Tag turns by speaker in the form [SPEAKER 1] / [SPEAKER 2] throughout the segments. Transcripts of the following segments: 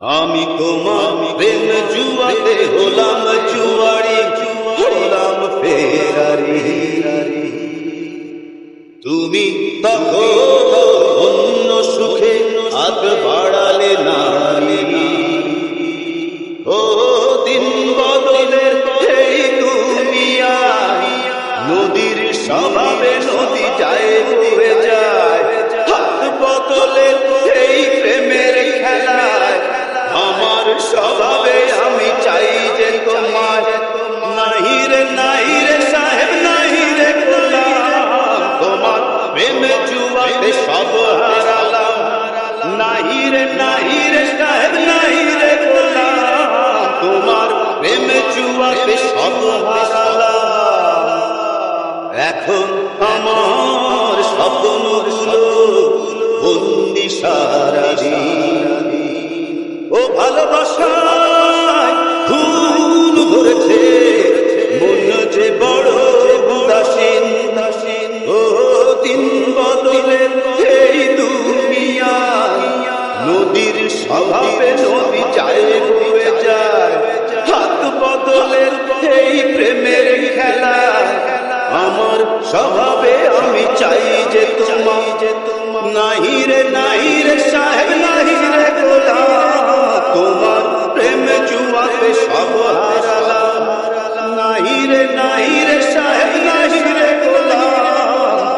[SPEAKER 1] আমি তোমার প্রেম জুয়াতে হলাম জুয়ারি, হলাম ফেরারি। তুমি তখন অন্য সুখে হাত বাড়ালে নারী। ও দিন বদলের এই দুনিয়া, নদীর স্বভাবে নদী যায় এখন আমার স্বপ্নগুলো বন্দি সারা ও ভালোবাসায় ফুল ধরেছে, মন যে বড় উদাসীন। দাসীন ও দিন বদলে এই দুনিয়া নদীর স্বভাবে নদী যায় বয়ে যায়।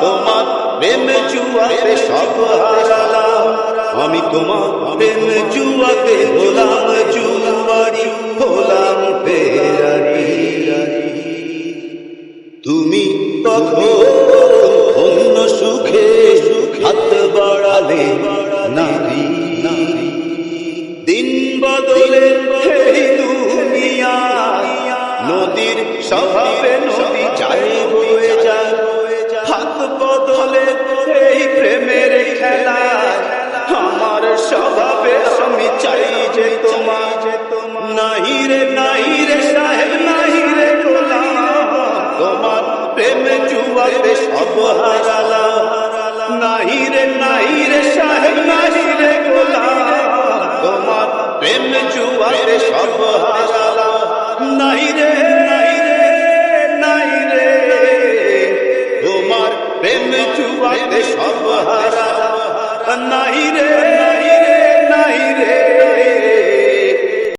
[SPEAKER 1] তোমার প্রেম জুয়াতে সব হারালাম। আমি তোমার প্রেম জুয়াতে জুয়ারি ফেরারি। তুমি তখন অন্য সুখে হাত বাড়ালে নারী। দিন বদলে এই দুনিয়া। নদীর স্বভাবে নদী যায় বয়ে যায়। তোমার প্রেম জুয়াতে সব হারালাম। নাহি রে নাহি রে সাহেব নাহি রে গোলাম। তোমার প্রেম জুয়াতে সব হারালাম। নাহি রে নাহি রে নাহি রে। তোমার প্রেম জুয়াতে সব হারালাম। নাহি রে